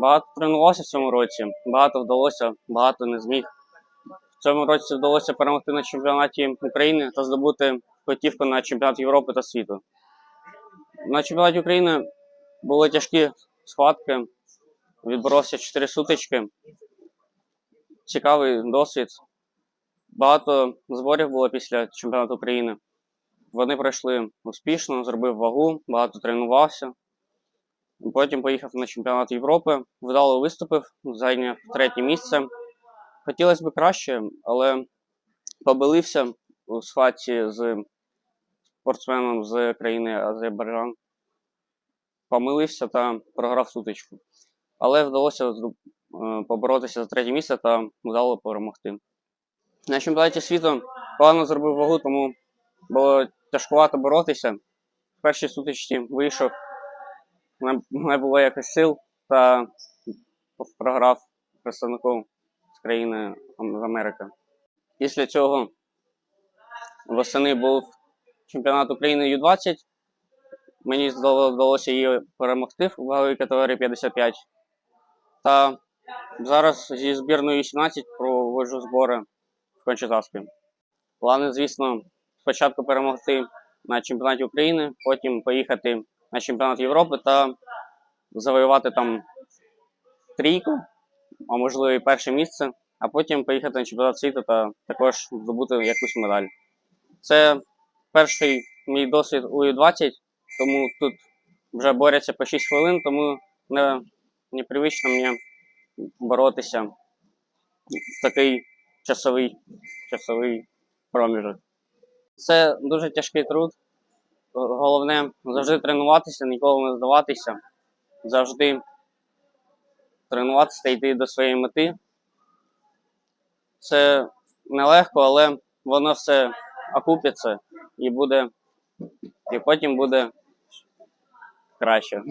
Багато тренувався в цьому році, багато вдалося, багато не зміг. В цьому році вдалося перемогти на чемпіонаті України та здобути готівку на чемпіонат Європи та світу. На чемпіонаті України були тяжкі схватки, відборовся 4 сутички. Цікавий досвід. Багато зборів було після чемпіонату України. Вони пройшли успішно, зробив вагу, багато тренувався. Потім поїхав на чемпіонат Європи, вдало виступив, зайняв третє місце. Хотілося б краще, але побилився у схватці з спортсменом з країни Азербайджан. Помилився та програв сутичку. Але вдалося е, поборотися за третє місце та вдало перемогти. На чемпіонаті світу погано зробив вагу, тому було тяжкувато боротися. В першій сутичці вийшов, не, було якось сил та програв представнику з країни з Америки. Після цього восени був чемпіонат України Ю-20. Мені вдалося її перемогти в ваговій категорії 55. Та зараз зі збірною 18 проводжу збори в Кончатавській. Плани, звісно, спочатку перемогти на чемпіонаті України, потім поїхати на чемпіонат Європи та завоювати там трійку, а можливо і перше місце, а потім поїхати на чемпіонат світу та також здобути якусь медаль. Це перший мій досвід у Ю-20, тому тут вже борються по 6 хвилин, тому не, непривично мені боротися в такий часовий, часовий проміжок. Це дуже тяжкий труд. Головне завжди тренуватися, ніколи не здаватися, завжди тренуватися та йти до своєї мети. Це нелегко, але воно все окупиться і буде, і потім буде краще.